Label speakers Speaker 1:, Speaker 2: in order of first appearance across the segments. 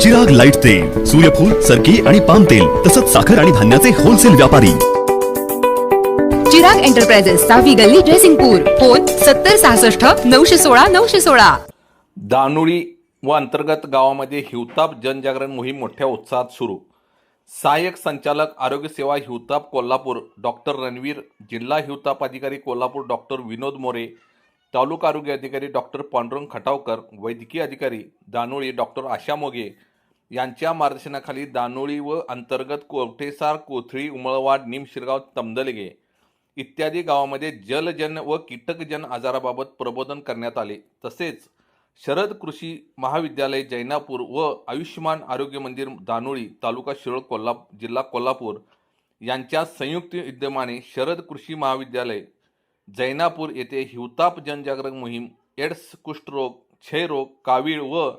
Speaker 1: Chirag light तेल सूर्यफूल सरकी आणि पाम तेल तसंच साखर आणि धान्याचे होलसेल व्यापारी.
Speaker 2: चिराग एंटरप्राइजेस सहावी गल्ली जयसिंगपूर फोन सत्तर सहासष्ट नऊशे सोळा नऊशे सोळा.
Speaker 3: दानुळी व अंतर्गत गावामध्ये हिवताप जनजागरण मोहीम मोठ्या उत्साहात सुरू. सहाय्यक संचालक आरोग्य सेवा हिवताप कोल्हापूर डॉक्टर रणवीर जिल्हा हिवताप अधिकारी कोल्हापूर डॉक्टर विनोद मोरे तालुका आरोग्य अधिकारी डॉक्टर पांडुरंग खटावकर वैद्यकीय अधिकारी दानोळी डॉक्टर आशा मोगे यांच्या मार्गदर्शनाखाली दानोळी व अंतर्गत कोवठेसार कोथळी उमळवाड निमशिरगाव तमदलगे इत्यादी गावामध्ये जलजन्य व कीटकजन आजाराबाबत प्रबोधन करण्यात आले. तसेच शरद कृषी महाविद्यालय जैनापूर व आयुष्यमान आरोग्य मंदिर दानोळी तालुका शिरोळ कोल्हा जिल्हा कोल्हापूर यांच्या संयुक्त विद्यमाने शरद कृषी महाविद्यालय जैनापूर येथे हिवताप जनजागरण मोहीम एड्स कुष्ठरोग क्षयरोग कावीळ व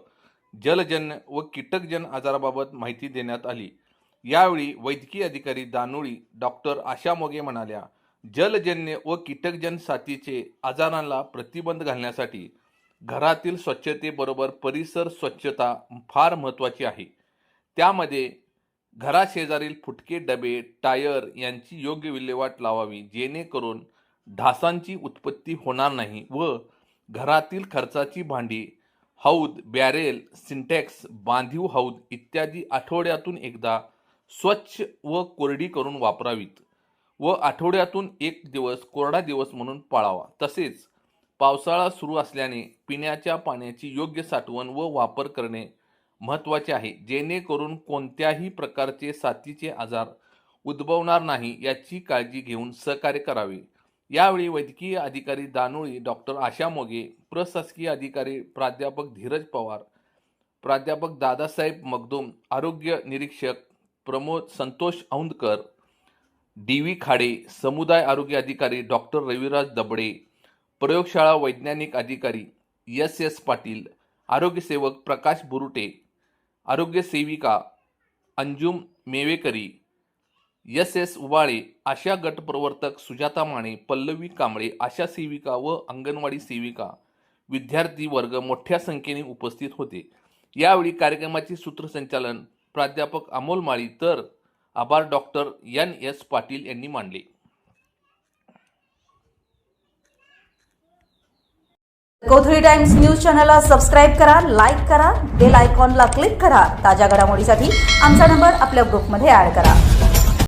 Speaker 3: जलजन्य व कीटकजन आजाराबाबत माहिती देण्यात आली. यावेळी वैद्यकीय अधिकारी दानोळी डॉक्टर आशा मोगे म्हणाल्या जलजन्य व कीटकजन साथीचे आजारांना प्रतिबंध घालण्यासाठी घरातील स्वच्छतेबरोबर परिसर स्वच्छता फार महत्त्वाची आहे. त्यामध्ये घराशेजारील फुटके डबे टायर यांची योग्य विल्हेवाट लावावी जेणेकरून ढासांची उत्पत्ती होणार नाही व घरातील खर्चाची भांडी हौद बॅरेल सिंटॅक्स बांधीव हौद इत्यादी आठवड्यातून एकदा स्वच्छ व कोरडी करून वापरावीत व आठवड्यातून एक दिवस कोरडा दिवस म्हणून पाळावा. तसेच पावसाळा सुरू असल्याने पिण्याच्या पाण्याची योग्य साठवण व वापर करणे महत्त्वाचे आहे. जेणेकरून कोणत्याही प्रकारचे साथीचे आजार उद्भवणार नाही याची काळजी घेऊन सहकार्य करावे. यावेळी वैद्यकीय अधिकारी दानोळी डॉक्टर आशा मोगे प्रशासकीय अधिकारी प्राध्यापक धीरज पवार प्राध्यापक दादासाहेब मगदूम आरोग्य निरीक्षक प्रमोद संतोष औंदकर डी व्ही खाडे समुदाय आरोग्य अधिकारी डॉक्टर रविराज दबडे प्रयोगशाळा वैज्ञानिक अधिकारी एस एस पाटील आरोग्यसेवक प्रकाश बुरुटे आरोग्य सेविका अंजुम मेवेकरी एस एस उबाळे आशा गटप्रवर्तक सुजाता माने पल्लवी कांबळे आशा सेविका व अंगणवाडी सेविका विद्यार्थी वर्ग मोठ्या संख्येने उपस्थित होते. यावेळी कार्यक्रमाचे सूत्रसंचालन प्राध्यापक अमोल माळी तर आभार डॉक्टर एन एस पाटील यांनी मांडले
Speaker 4: कोथळी टाइम्स न्यूज चॅनलला सबस्क्राईब करा लाईक करा बेल आयकॉनला क्लिक करा. ताज्या घडामोडीसाठी आमचा नंबर आपल्या ग्रुपमध्ये ॲड करा.